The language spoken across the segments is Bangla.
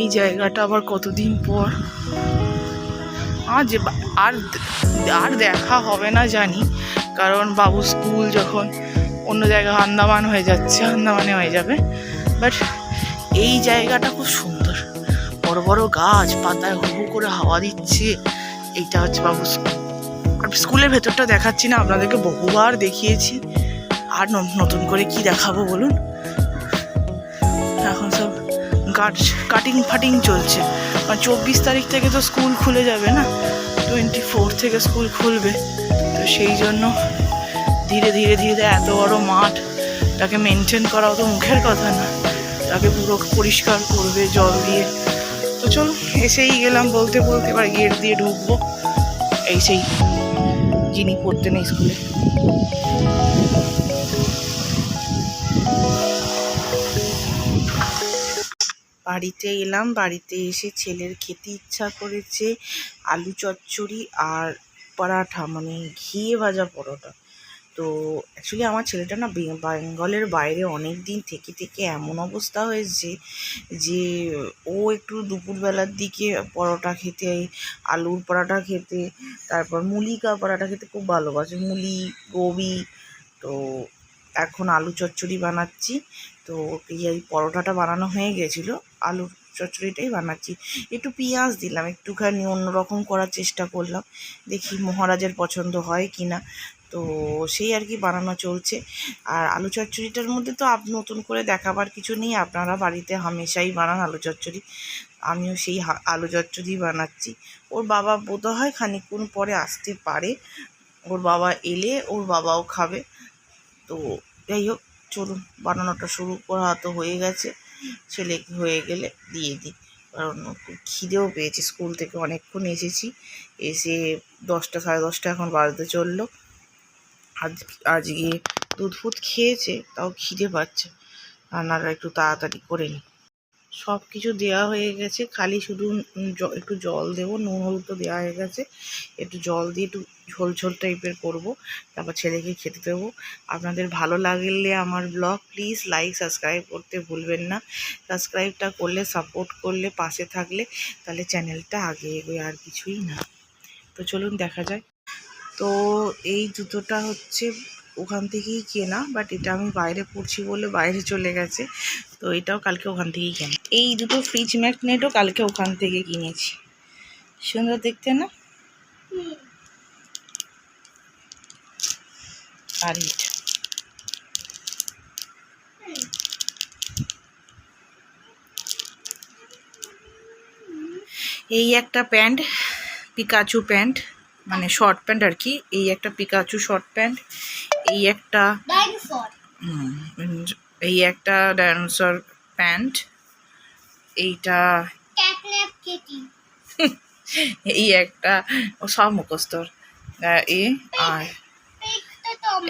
এই জায়গাটা আবার কতদিন পর? যে আর আর দেখা হবে না জানি, কারণ বাবু স্কুল যখন অন্য জায়গায় আন্দামান হয়ে যাচ্ছে, আন্দামানে হয়ে যাবে। বাট এই জায়গাটা খুব সুন্দর। বড় বড় গাছ, পাতায় হু হু করে হাওয়া দিচ্ছে, এইটা হচ্ছে বাবু স্কুল। স্কুলের ভেতরটা দেখাচ্ছি না, আপনাদেরকে বহুবার দেখিয়েছি। আর নতুন করে কি দেখাবো বলুন? এখন সব গাছ কাটিং ফাটিং চলছে। আর চব্বিশ তারিখ থেকে তো স্কুল খুলে যাবে না? টোয়েন্টি ফোর থেকে স্কুল খুলবে। তো সেই জন্য ধীরে ধীরে ধীরে এত বড় মাঠ, তাকে মেনটেন করাও তো মুখের কথা না। তাকে পুরো পরিষ্কার করবে, জল দিয়ে। তো চলো, এসেই গেলাম বলতে বলতে, এবার গেট দিয়ে ঢুকবো। এই সেই, যিনি পড়তেন স্কুলে বাড়িতে এলাম। বাড়িতে এসে ছেলের খেতে ইচ্ছা করেছে আলু চচ্চড়ি আর পরাঠা মানে ঘিয়ে ভাজা পরোটা। তো অ্যাকচুয়ালি আমার ছেলেটা না বেঙ্গলের বাইরে অনেক দিন থেকে থেকে এমন অবস্থা হয়েছে যে ও একটু দুপুরবেলার দিকে পরোটা খেতে, আলুর পরোটা খেতে, তারপর মুলিকা পরোটা খেতে খুব ভালোবাসে। মুলি, গোবি, তো এখন আলু চচ্চড়ি বানাচ্ছি। তো এই পরোটাটা বানানো হয়ে গেছিল। আলুর চচ্চড়িটাই বানাচ্ছি। একটু পেঁয়াজ দিলাম, একটুখানি অন্যরকম করার চেষ্টা করলাম। দেখি মহারাজের পছন্দ হয় কি না তো সেই আর কি বানানো চলছে। আর আলু চচ্চড়িটার মধ্যে তো আপ নতুন করে দেখাবার কিছু নেই। আপনারা বাড়িতে হামেশাই বানান আলু চচ্চড়ি। আমিও সেই আলু চচ্চড়ি বানাচ্ছি। ওর বাবা বোধ হয় খানিকক্ষণ পরে আসতে পারে। ওর বাবা এলে ওর বাবাও খাবে। তো যাই হোক, চলুন, বানানোটা শুরু করা তো হয়ে গেছে। ছেলে হয়ে গেলে দিয়ে দিই। কারণ খিদেও পেয়েছি। স্কুল থেকে অনেকক্ষণ এসেছি। এসে দশটা, সাড়ে দশটা এখন বাজতে চলল। আজ, আজকে দুধ ফুধ খেয়েছে, তাও খিদে পাচ্ছে। রান্নাটা একটু তাড়াতাড়ি করে নিই। সব কিছু দেওয়া হয়ে গেছে। খালি শুধু একটু জল দেবো। নুন, হলুদ তো দেওয়া হয়ে গেছে। একটু জল দিয়ে একটু ঝোল ঝোল টাইপের করব, তারপর ছেলেকে খেতে দেবো। আপনাদের ভালো লাগলে আমার ব্লগ প্লিজ লাইক সাবস্ক্রাইব করতে ভুলবেন না। সাবস্ক্রাইবটা করলে সাপোর্ট করলে, পাশে থাকলে তাহলে চ্যানেলটা আগে এগোয়, আর কিছুই না। তো চলুন দেখা যায় তো এই জুতোটা হচ্ছে ওখান থেকেই কেনা বাট এটা আমি বাইরে পড়ছি বলে বাইরে চলে গেছে। তো এটাও কালকে ওখান থেকেই কেনা। এই দুটো ফ্রিজ ম্যাগনেটও কালকে ওখান থেকে কিনেছি। সুন্দর দেখতে না? আর এই একটা প্যান্ট পিকাচু প্যান্ট মানে শর্ট প্যান্ট আর কি এই একটা পিকাচু শর্ট প্যান্ট এই একটা এই একটা ডাইনোসর প্যান্ট এইটা. এই একটা সব মুখস্তর এ আর.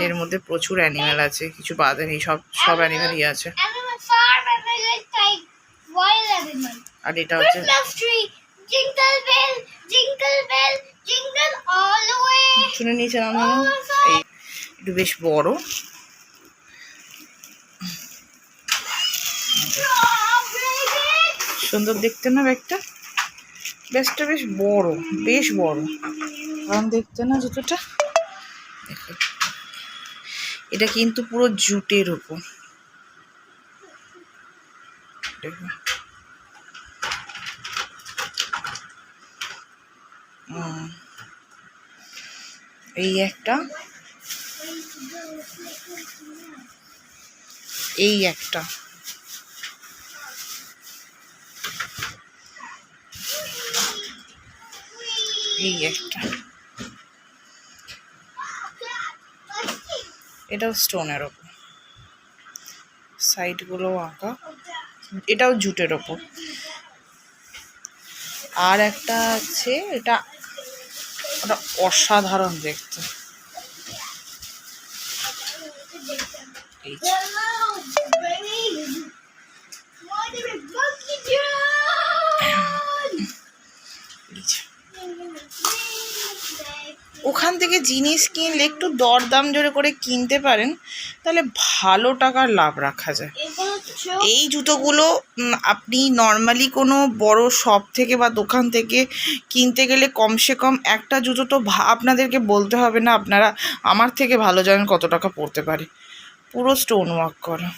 এর মধ্যে প্রচুর অ্যানিমেল আছে, কিছু বাদে নেই সব সব অ্যানিমেলই আছে. আর এটা হচ্ছে. শুনে নিয়েছেন আপনারা এই, একটু বেশ বড়। সুন্দর দেখতে না ব্যাগটা? ব্যাগটা বেশ বড় বেশ বড়। কারণ দেখতে না জুতোটা? দেখো। এটা কিন্তু পুরো জুটের ওপর এই একটা। এই একটা। এই একটা। এটাও স্টোনের ওপর। সাইডগুলো আঁকা। এটাও জুটের ওপর। আর একটা আছে, এটা ওটা অসাধারণ দেখতে। ওখান থেকে জিনিস কিনলে একটু দরদাম জোরে করে কিনতে পারেন, তাহলে ভালো টাকার লাভ রাখা যায়। এই জুতোগুলো আপনি নর্মালি কোনো বড় শপ থেকে বা দোকান থেকে কিনতে গেলে কমসে কম একটা জুতো তো আপনাদেরকে বলতে হবে না, আপনারা আমার থেকে ভালো জানেন কত টাকা পড়তে পারে। পুরো স্টোন ওয়ার্ক করা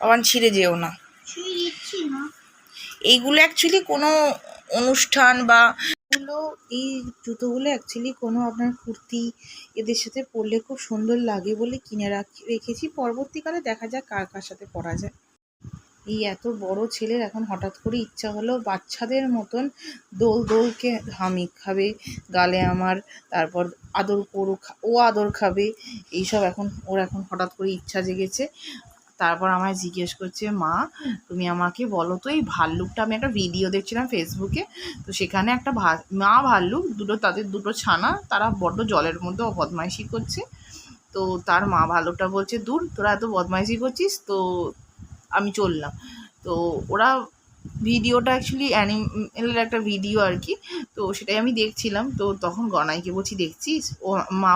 আবার ছিঁড়ে যেও না। এইগুলো অ্যাকচুয়ালি কোনো অনুষ্ঠান বা এই জুতোগুলো অ্যাকচুয়ালি কোনো আপনার কুর্তি এদের সাথে পরলে খুব সুন্দর লাগে বলে কিনে রাখ রেখেছি। পরবর্তীকালে দেখা যাক কার কার সাথে পরা যায়। এই এত বড় ছেলের এখন হঠাৎ করে ইচ্ছা হলো বাচ্চাদের মতন দোল দোলকে হামি খাবে গালে আমার তারপর আদর করুক ও আদর খাবে এইসব এখন ওর এখন হঠাৎ করে ইচ্ছা জেগেছে। তারপর আমায় জিজ্ঞেস করছে, মা, তুমি আমাকে বলো তো এই ভাল্লুকটা, আমি একটা ভিডিও দেখছিলাম ফেসবুকে তো সেখানে একটা মা ভাল্লুক, দুটো তাদের দুটো ছানা, তারা বড্ড জলের মধ্যে বদমাইশি করছে। তো তার মা ভাল্লুকটা বলছে, দূর, তোরা এত বদমাইশি করছিস, তো আমি চললাম। তো ওরা ভিডিওটা অ্যাকচুয়ালি অ্যানিমেলের একটা ভিডিও আর কি। তো সেটাই আমি দেখছিলাম। তো তখন গনাইকে বলছি, দেখছিস? ও মা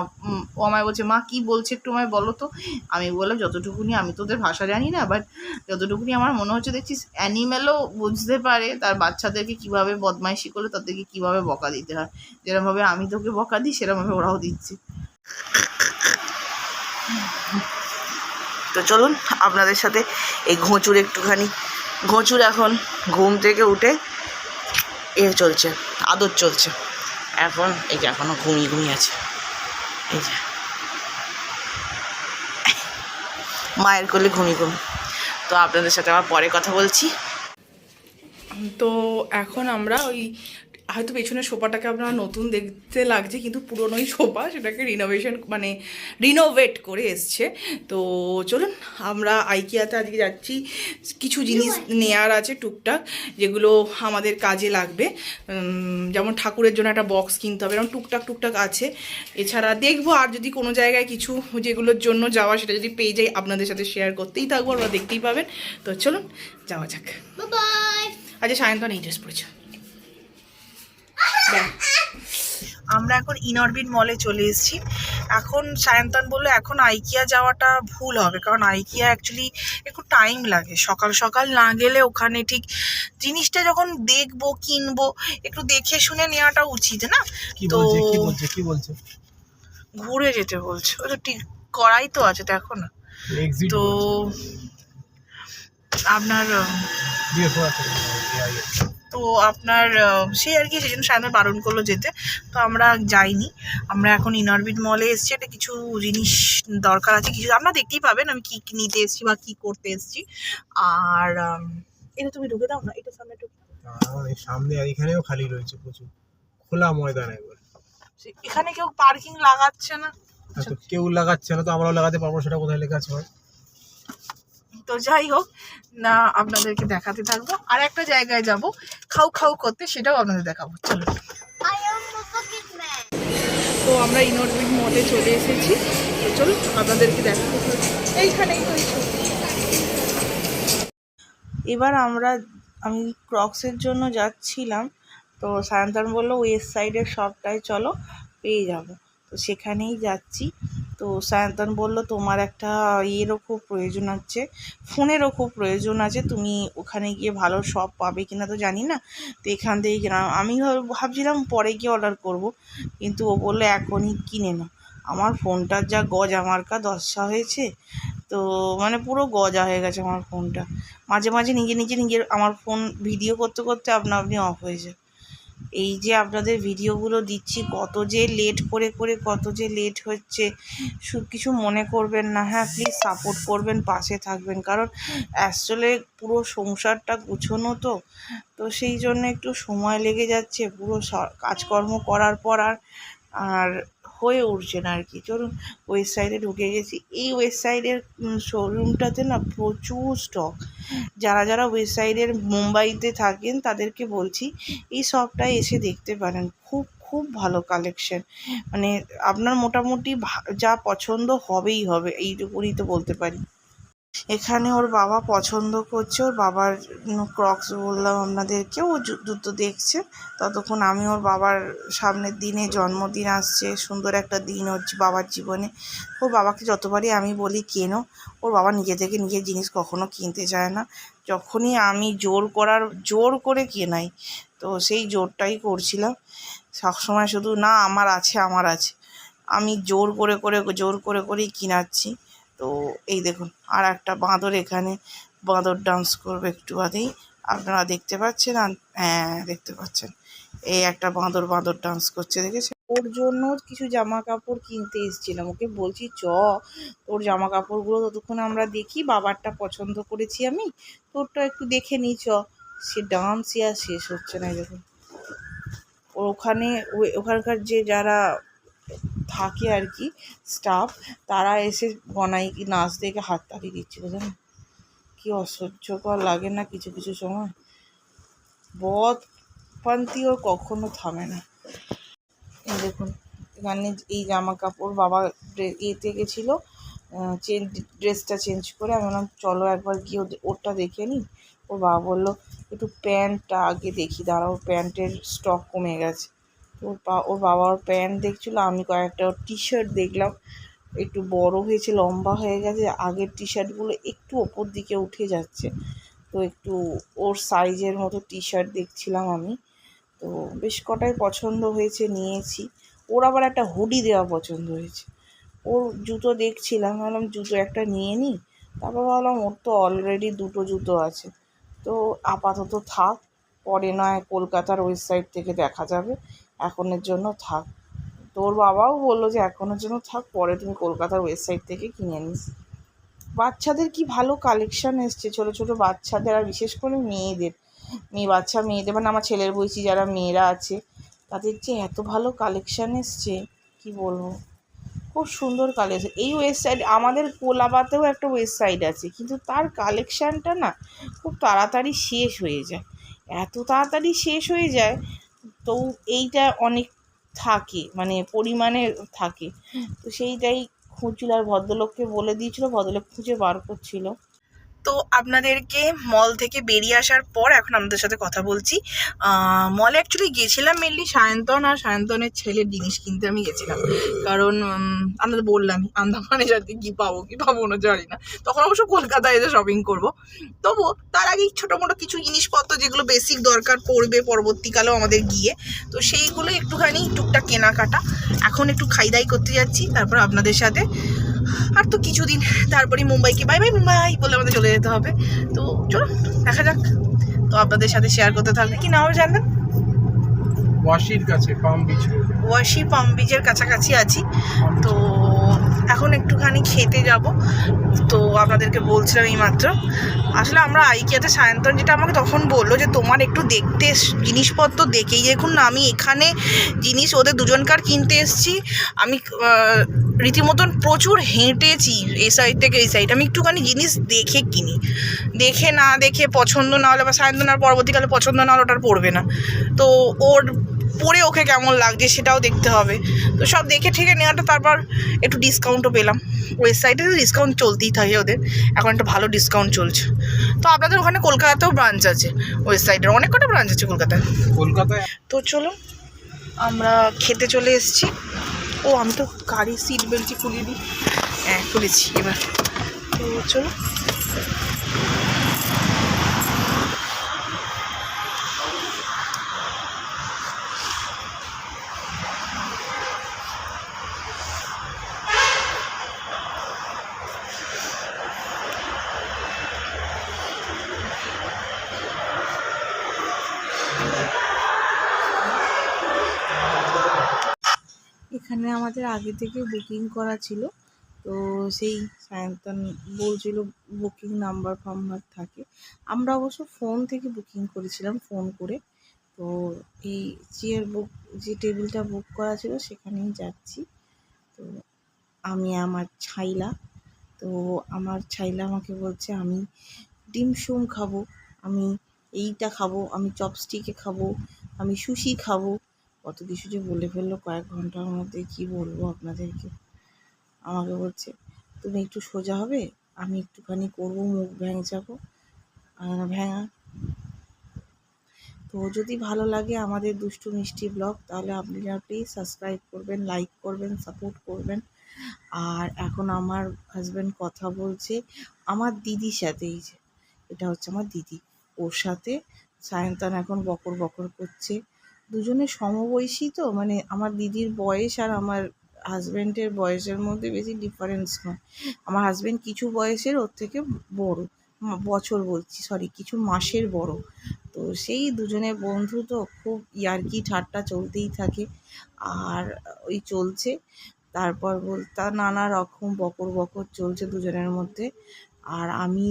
ও আমায় বলছে, মা, কি বলছে একটু আমায় বলো তো? আমি বললাম, যতটুকুনি আমি তোদের ভাষা জানি না বাট যতটুকুনি আমার মনে হচ্ছে, দেখছিস অ্যানিমেলও বুঝতে পারে, তার বাচ্চাদেরকে কীভাবে বদমাইশি করলে তাদেরকে কীভাবে বকা দিতে হয়। যেরমভাবে আমি তোকে বকা দিই, সেরমভাবে ওরাও দিচ্ছে। তো চলুন, আপনাদের সাথে এই ঘোঁচুর একটুখানি ঘোঁচুর এখন ঘুম থেকে উঠে এ চলছে, আদর চলছে। এখন এই যে এখনও ঘুমিয়ে ঘুমিয়ে আছে। এই যে। মায়ের কোলে ঘুমিয়ে ঘুমি। তো আপনাদের সাথে আমার পরে কথা বলছি। তো এখন আমরা ওই হয়তো পেছনের সোফাটাকে আপনারা নতুন দেখতে লাগছে কিন্তু পুরনোই সোফা সেটাকে রিনোভেশন মানে রিনোভেট করে এসছে। তো চলুন আমরা আইকিয়াতে আজকে যাচ্ছি। কিছু জিনিস নেয়ার আছে টুকটাক যেগুলো আমাদের কাজে লাগবে। যেমন ঠাকুরের জন্য একটা বক্স কিনতে হবে এরকম টুকটাক টুকটাক আছে। এছাড়া দেখব আর যদি কোনো জায়গায় কিছু যেগুলোর জন্য যাওয়া সেটা যদি পেয়ে যাই আপনাদের সাথে শেয়ার করতেই থাকব আপনারা দেখতেই পাবেন। তো চলুন যাওয়া যাক। আচ্ছা সায়ন্তন এই ড্রেস ব্যাস। আমরা এখন ইনরবিন মলে চলে এসেছি। এখন সায়ন্তন বলল এখন আইকিয়া যাওয়াটা ভুল হবে কারণ আইকিয়া অ্যাকচুয়ালি একটু টাইম লাগে। সকাল সকাল না গেলে ওখানে ঠিক জিনিসটা যখন দেখব কিনবো একটু দেখে শুনে নেওয়াটা উচিত না? তো কি বলছে? ঘুরে যেতে বলছে। তো ঠিক করাই তো আছে দেখো না। তো আপনার তো আপনার সে আর কি সেই জন্য সায়ন্তন বারণ করল যেতে। তো আমরা যাইনি। আমরা এখন ইনঅরবিট মলে এসেছি। একটা কিছু জিনিস দরকার আছে। কিছু আপনারা দেখতেই পাবেন আমি কি কি নিতে এসেছি বা কি করতে এসেছি। আর এটা তুমি ঢুকে দাও না এটা সামনে ঢুকে। সামনে আর এখানেও খালি রয়েছে প্রচুর। খোলা ময়দান একবার। এখানে কেউ পার্কিং লাগাচ্ছে না? কেউ লাগাচ্ছে না তো আমরাও লাগাতে পারব সেটা কোথায় লেখা আছে তো যাই হোক না আপনাদেরকে দেখাতে থাকব। আর একটা জায়গায় যাব খাও খাও করতে সেটাও আপনাদের দেখাবো। চলো। তো আমরা ইনঅরবিট মলে চলে এসেছি। তো চলুন আপনাদেরকে দেখাতে। এইখানেই তো এবার আমরা আমি ক্রক্সের জন্য যাচ্ছিলাম। তো সায়ন্তন বলল ওয়েস্ট সাইডের শপটায় চলো পেয়ে যাব। তো সেখানেই যাচ্ছি। তো সায়ন্তন বলল, তোমার একটা ইয়েরও খুব প্রয়োজন আছে, ফোনেরও খুব প্রয়োজন আছে, তুমি ওখানে গিয়ে ভালো সব পাবে কিনা তো জানি না। তো এখান থেকে কিনা আমি ভাব- ভাবছিলাম পরে গিয়ে অর্ডার করব, কিন্তু ও বলল, এখনই কিনে না আমার ফোনটার যা গজা মার্কা, দশা হয়েছে। তো মানে পুরো গজা হয়ে গেছে আমার ফোনটা। মাঝে মাঝে নিজে নিজে নিজের আমার ফোন ভিডিও করতে করতে আপনা আপনি অফ হয়ে যায়। এই যে আপনাদের ভিডিওগুলো দিচ্ছি, কত যে লেট করে করে কত যে লেট হচ্ছে সব কিছু মনে করবেন না হ্যাঁ প্লিজ সাপোর্ট করবেন, পাশে থাকবেন, কারণ আসলে পুরো সংসারটা গুছোনো তো তো সেই জন্য একটু সময় লেগে যাচ্ছে, পুরো কাজকর্ম করার পর আর আর হয়ে উঠছে না আর কি চলুন ওয়েবসাইটে ঢুকে গেছি। এই ওয়েবসাইটের শোরুমটাতে না প্রচুর স্টক যারা যারা ওয়েবসাইটের মুম্বাইতে থাকেন, তাদেরকে বলছি, এই সবটাই এসে দেখতে পারেন। খুব খুব ভালো কালেকশন মানে আপনার মোটামুটি যা পছন্দ হবেই হবে এইটুকুনি তো বলতে পারি। এখানে ওর বাবা পছন্দ করছে, ওর বাবার ক্রক্স বললাম আপনাদেরকে, ও জুতো দেখছে। ততক্ষণ আমি ওর বাবার সামনের দিনে জন্মদিন আসছে, সুন্দর একটা দিন জী- বাবার জীবনে। ওর বাবাকে যতবারই আমি বলি, কেনো, ওর বাবা নিজে থেকে নিজের জিনিস কখনো কিনতে চায় না। যখনই আমি জোর করার, জোর করে কেনাই, তো সেই জোরটাই করছিলাম। সবসময় শুধু, না, আমার আছে আমার আছে। আমি জোর করে করে, জোর করে, করেই কিনাচ্ছি। তো এই দেখুন, আর একটা বাঁদর এখানে। বাঁদর ডান্স করবে একটু বাদেই আপনারা দেখতে পাচ্ছেন আর হ্যাঁ দেখতে পাচ্ছেন। এই একটা বাঁদর বাঁদর ডান্স করছে, দেখেছেন? ওর জন্য কিছু জামা কাপড় কিনতে এসেছিলাম। ওকে বলছি, চ ওর জামা কাপড়গুলো ততক্ষণ আমরা দেখি। বাবারটা পছন্দ করেছি আমি। তোরটা একটু দেখে নিই চ। সে ডান্সই আর শেষ হচ্ছে না দেখুন। ওখানে ওখানকার যে যারা থাকে আর কি স্টাফ তারা এসে বনাই কি নাচ দেখে হাত তালি দিচ্ছিল জানো? কি অসহ্যকর লাগে না কিছু কিছু সময়। বদ পান্তি ওর কখনো থামে না। দেখুন, এখানে এই জামা কাপড় বাবা এতে গেছিল চেঞ্জ ড্রেসটা চেঞ্জ করে আমি বললাম, চলো একবার গিয়ে ওরটা দেখে নিই ওর বাবা বলল, একটু প্যান্টটা আগে দেখি, দাঁড়াও, প্যান্টের স্টক কমে গেছে। ওর ওর বাবার প্যান্ট দেখছিলো, আমি কয়েকটা ওর টি শার্ট দেখলাম। একটু বড় হয়েছে, লম্বা হয়ে গেছে, আগের টি শার্টগুলো একটু ওপর দিকে উঠে যাচ্ছে। তো একটু ওর সাইজের মতো টি শার্ট দেখছিলাম আমি। তো বেশ কটাই পছন্দ হয়েছে, নিয়েছি। ওর আবার একটা হুডি দেওয়া পছন্দ হয়েছে। ওর জুতো দেখছিলাম, ভাবলাম জুতো একটা নিয়ে নিই। তারপর ভাবলাম ওর তো অলরেডি দুটো জুতো আছে। তো আপাতত থাক, পরে নয় কলকাতার ওয়েবসাইট থেকে দেখা যাবে। এখনের জন্য থাক। তোর বাবাও বলল যে এখনের জন্য থাক, পরে তুমি কলকাতার ওয়েবসাইট থেকে কিনে নিস। বাচ্চাদের কি ভালো কালেকশান এসছে? ছোটো ছোটো বাচ্চাদের আর বিশেষ করে মেয়েদের। মেয়ে, বাচ্চা মেয়েদের মানে আমার ছেলের বয়সী যারা মেয়েরা আছে, তাদের যে এত ভালো কালেকশান এসছে, কি বলব? খুব সুন্দর কালেকশন এই ওয়েবসাইট আমাদের কোলাবাতেও একটা ওয়েবসাইট আছে, কিন্তু তার কালেকশানটা না খুব তাড়াতাড়ি শেষ হয়ে যায়। এত তাড়াতাড়ি শেষ হয়ে যায় তো এইটা অনেক থাকে মানে পরিমাণে থাকে। তো সেইটাই খুঁজছিল আর ভদ্রলোককে বলে দিয়েছিল, ভদ্রলোক খুঁজে বার করছিল। তো আপনাদেরকে মল থেকে বেরিয়ে আসার পর এখন আপনাদের সাথে কথা বলছি। মলে অ্যাকচুয়ালি গেছিলাম মেনলি সায়ন্তন আর সায়ন্তনের ছেলের জিনিস কিনতে আমি গেছিলাম। কারণ আপনাদের বললামই আন্দামানে যাতে কি পাবো কি পাবো না জানি না। তখন অবশ্য কলকাতায় এসে শপিং করব। তবু তার আগেই ছোটো মোটো কিছু জিনিসপত্র যেগুলো বেসিক দরকার পড়বে পরবর্তীকালেও আমাদের গিয়ে, তো সেইগুলো একটুখানি টুকটাক কেনাকাটা। এখন একটু খাই দাই করতে যাচ্ছি, তারপর আপনাদের সাথে আর তো কিছুদিন তারপরে মুম্বাইকে বাই বাই মুম্বাই বলে আমাদের চলে যেতে হবে। তো চলো, দেখা যাক। তো আপনাদের সাথে শেয়ার করতে থাকবে কি নাও জানবেন? ওয়াশির কাছে, পাম বিচ ওয়াশি, পাম বিচের কাছাকাছি আছি। তো এখন একটুখানি খেতে যাব। তো আপনাদেরকে বলছিলাম এই মাত্র। আসলে আমরা আইকিয়াতে সায়ন্তন যেটা আমাকে তখন বলল যে, তোমার একটু দেখতে জিনিসপত্র দেখেই দেখুন না, আমি এখানে জিনিস ওদের দুজনকার কিনতে এসেছি। আমি রীতিমতন প্রচুর হেঁটেছি এই সাইড থেকে এই সাইড আমি একটুখানি জিনিস দেখে কিনি। দেখে না দেখে পছন্দ না হলে বা সায়ন্তন আর পরবর্তীকালে পছন্দ না হলে ওটার পড়বে না। তো ওর পরে ওকে কেমন লাগছে সেটাও দেখতে হবে। তো সব দেখে ঠেকে নেওয়াটা তারপর একটু ডিসকাউন্টও পেলাম। ওয়েবসাইটে তো ডিসকাউন্ট চলতেই থাকে ওদের। এখন একটা ভালো ডিসকাউন্ট চলছে। তো আপনাদের ওখানে কলকাতাতেও ব্রাঞ্চ আছে ওয়েবসাইটের অনেক কটা ব্রাঞ্চ আছে কলকাতায়? কলকাতায় তো চলো আমরা খেতে চলে এসেছি। ও আমি তো গাড়ির সিট বেল্টটি খুলিয়ে দিই। হ্যাঁ খুলেছি এবার। তো চলো এখানে আমাদের আগে থেকে বুকিং করা ছিল। তো সেই সায়ন্তন বলছিল বুকিং নাম্বার ফাম্বার থাকে। আমরা অবশ্য ফোন থেকে বুকিং করেছিলাম ফোন করে। তো এই চেয়ার বুক যে টেবিলটা বুক করা ছিল সেখানেই যাচ্ছি। তো আমি, আমার ছাইলা, তো আমার ছাইলা আমাকে বলছে, আমি ডিম সুম খাব, আমি এইটা খাব, আমি চপস্টিকে খাব, আমি সুশি খাব। কত কিছু যে বলে ফেলল, কয়েক ঘণ্টার মধ্যে কি বলব আপনাদেরকে? আমাকে বলছে, তুমি একটু সোজা হবে, আমি একটুখানি করব, মুখ ভ্যাংচাবো ভ্যাঙা তো যদি ভালো লাগে আমাদের দুষ্টু মিষ্টি ব্লগ, তাহলে আপনারা প্লিজ সাবস্ক্রাইব করবেন লাইক করবেন সাপোর্ট করবেন। আর এখন আমার হাজব্যান্ড কথা বলছে আমার দিদির সাথে, এই যে, এটা হচ্ছে আমার দিদি। ওর সাথে সায়ন্তান এখন বকর বকর করছে। দুজনে সমবয়সী তো মানে আমার দিদির বয়স আর আমার হাজব্যান্ডের বয়সের মধ্যে বেশি ডিফারেন্স নয়। আমার হাজব্যান্ড কিছু বয়সের ওর থেকে বড় বছর বলছি সরি কিছু মাসের বড়। তো সেই দুজনে বন্ধু তো খুব ইয়ার্কি ঠাট্টা চলতেই থাকে। আর ওই চলছে, তারপর বলতা নানা রকম বকর বকর চলছে দুজনের মধ্যে। আর আমি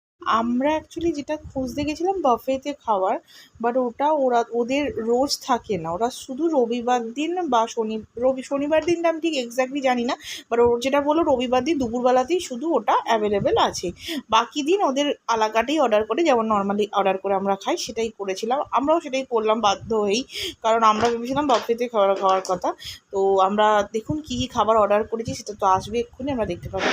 আমরা অ্যাকচুয়ালি যেটা খুঁজতে গেছিলাম বাফেতে খাওয়ার বাট ওটা ওরা, ওদের রোজ থাকে না। ওরা শুধু রবিবার দিন বা শনি, রবি, শনিবার দিনটা আমি ঠিক এক্স্যাক্টলি জানি না বাট ওর যেটা বলল রবিবার দিন দুপুরবেলাতেই শুধু ওটা অ্যাভেলেবেল আছে। বাকি দিন ওদের আলাকাটেই অর্ডার করে, যেমন নর্মালি অর্ডার করে আমরা খাই, সেটাই করেছিলাম। আমরাও সেটাই করলাম, বাধ্য হয়েই। কারণ আমরা ভেবেছিলাম বাফেতে খাবার খাওয়ার কথা। তো আমরা দেখুন কী কী খাবার অর্ডার করেছি, সেটা তো আসবে এক্ষুনি, আমরা দেখতে পাবো।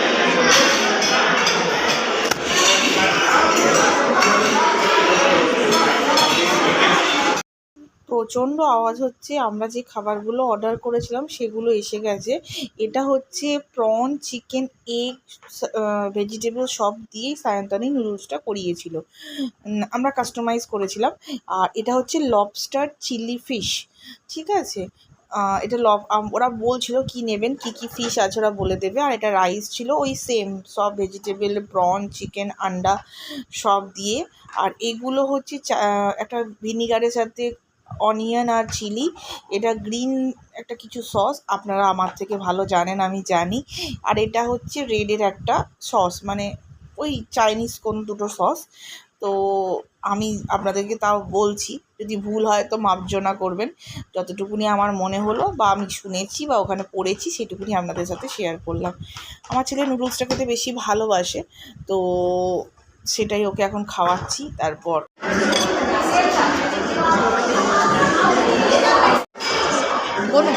প্রচণ্ড আওয়াজ হচ্ছে, আমরা যে খাবারগুলো অর্ডার করেছিলাম সেগুলো এসে গেছে। এটা হচ্ছে প্রন চিকেন এগ ভেজিটেবল সব দিয়েই সায়ন্তানি নুডলসটা করিয়েছিল। আমরা কাস্টমাইজ করেছিলাম। আর এটা হচ্ছে লবস্টার চিলি ফিশ ঠিক আছে? এটা লব ওরা বলছিল কি নেবেন, কি কি ফিশ আছে ওরা বলে দেবে। আর এটা রাইস ছিল, ওই সেম সব ভেজিটেবল প্রন চিকেন আন্ডা সব দিয়ে। আর এগুলো হচ্ছে একটা ভিনিগারের সাথে অনিয়ন আর চিলি এটা গ্রিন একটা কিছু সস আপনারা আমার থেকে ভালো জানেন, আমি জানি। আর এটা হচ্ছে রেডের একটা সস মানে ওই চাইনিজ কোন দুটো সস তো আমি আপনাদেরকে তাও বলছি, যদি ভুল হয় তো মার্জনা করবেন। যতটুকুনি আমার মনে হলো বা আমি শুনেছি বা ওখানে পড়েছি, সেটুকুনি আপনাদের সাথে শেয়ার করলাম। আমার ছেলে নুডলসটা খেতে বেশি ভালোবাসে, তো সেটাই ওকে এখন খাওয়াচ্ছি, তারপর। বলো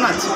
অন আছে?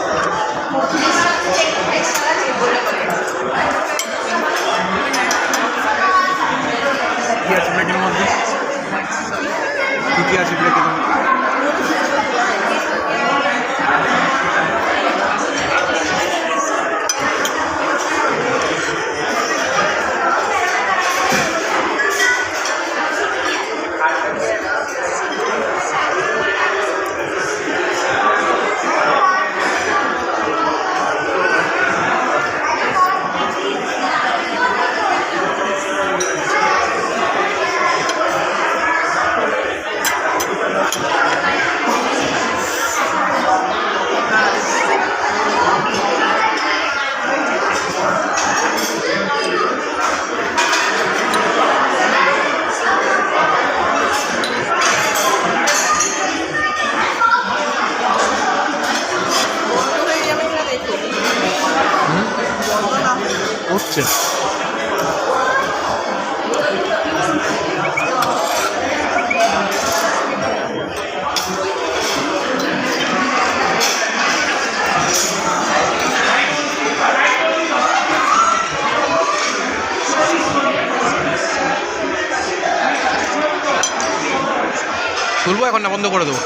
তুলবো এখন না বন্ধ করে দেবো।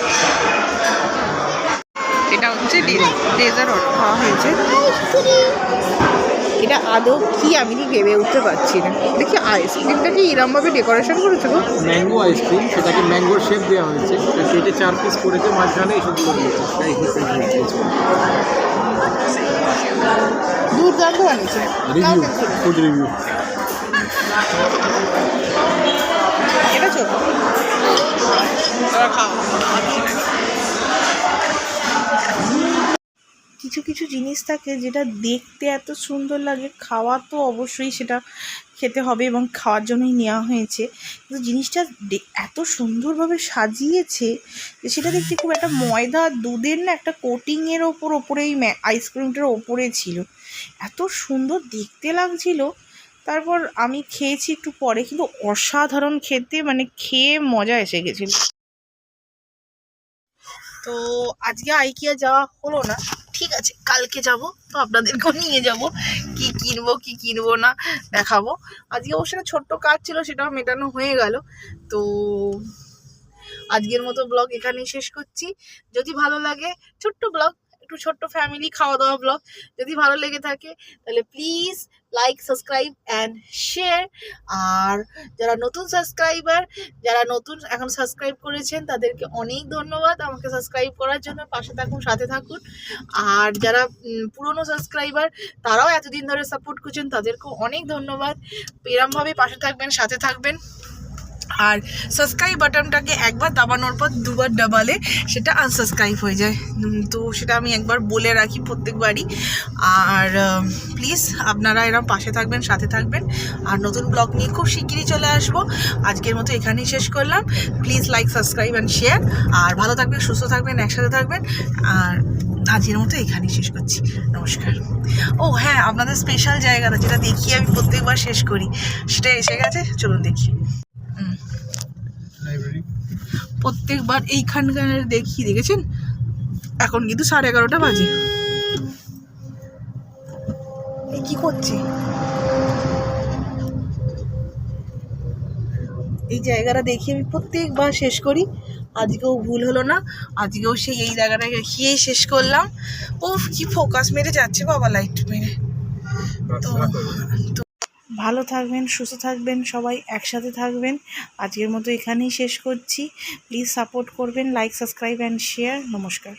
এটা হচ্ছে ডেজার্ট অর্ডার খাওয়া হয়েছে। এটা আদৌ কি আমি ঠিক ভেবে উঠতে পারছি না। দেখি আইসক্রিমটা কি এরমভাবে ডেকোরেশন করেছে গো? ম্যাঙ্গো আইসক্রিম সেটাকে ম্যাঙ্গোর শেপ দেওয়া হয়েছে। কেটে চার পিস করেছে মাঝখানে তাই দুর্দান্ত বানিয়েছে। রিভিউ ফুড রিভিউ এটা কিছু কিছু জিনিস থাকে যেটা দেখতে এত সুন্দর লাগে, খাওয়া তো অবশ্যই সেটা খেতে হবে এবং খাওয়ার জন্যই নেওয়া হয়েছে। কিন্তু জিনিসটা এত সুন্দরভাবে সাজিয়েছে যে সেটা দেখতে খুব একটা ময়দা, দুধের না একটা কোটিংয়ের ওপর, ওপরেই আইসক্রিমটার ওপরে ছিল। এত সুন্দর দেখতে লাগছিল। তারপর আমি খেয়েছি একটু পরে, কিন্তু অসাধারণ খেতে মানে খেয়ে মজা এসে গেছিল। তো আজকে আইকিয়া যাওয়া হলো না। ঠিক আছে, কালকে যাব, তো আপনাদেরকেও নিয়ে যাব। কি কিনবো কি কিনবো না, দেখাবো। আজকে অবশ্য একটা ছোট্ট কাজ ছিল, সেটাও মেটানো হয়ে গেল। তো আজকের মতো ব্লগ এখানেই শেষ করছি। যদি ভালো লাগে, ছোট্ট ব্লগ একটু ছোট্ট ফ্যামিলি খাওয়া দাওয়া ব্লগ যদি ভালো লেগে থাকে, তাহলে please like subscribe and share আর যারা নতুন সাবস্ক্রাইবার যারা নতুন এখন সাবস্ক্রাইব করেছেন, তাদেরকে অনেক ধন্যবাদ আমাকে সাবস্ক্রাইব করার জন্য। পাশে থাকুন, সাথে থাকুন। আর যারা পুরনো সাবস্ক্রাইবার তারাও এতদিন ধরে সাপোর্ট করছেন, তাদেরকেও অনেক ধন্যবাদ। এরমভাবে পাশে থাকবেন, সাথে থাকবেন। আর সাবস্ক্রাইব বাটনটাকে একবার দাবানোর পর দুবার দাবালে সেটা আনসাবস্ক্রাইব হয়ে যায়। তো সেটা আমি একবার বলে রাখি প্রত্যেকবারই। আর প্লিজ আপনারা এরম পাশে থাকবেন, সাথে থাকবেন। আর নতুন ব্লগ নিয়ে খুব শিগগিরই চলে আসব। আজকের মতো এখানেই শেষ করলাম। Please like subscribe and share আর ভালো থাকবেন, সুস্থ থাকবেন, একসাথে থাকবেন। আর আজকের মতো এখানেই শেষ করছি। নমস্কার। ও হ্যাঁ আপনাদের স্পেশাল জায়গাটা যেটা দেখি আমি প্রত্যেকবার শেষ করি। সেটা এসে গেছে, চলুন দেখি। প্রত্যেকবার এইখানকার দেখি, দেখেছেন? এখন কিন্তু সাড়ে এগারোটা বাজে। কি করছে? এই জায়গাটা দেখি আমি প্রত্যেকবার শেষ করি। আজকেও ভুল হলো না। আজকেও সেই এই জায়গাটা দেখিয়েই শেষ করলাম। ও কি ফোকাস মেরে যাচ্ছে বাবা লাইট মেরে। তো ভালো থাকবেন, সুস্থ থাকবেন, সবাই একসাথে থাকবেন। আজকের মতো এখানেই শেষ করছি। প্লিজ সাপোর্ট করবেন লাইক সাবস্ক্রাইব অ্যান্ড শেয়ার নমস্কার।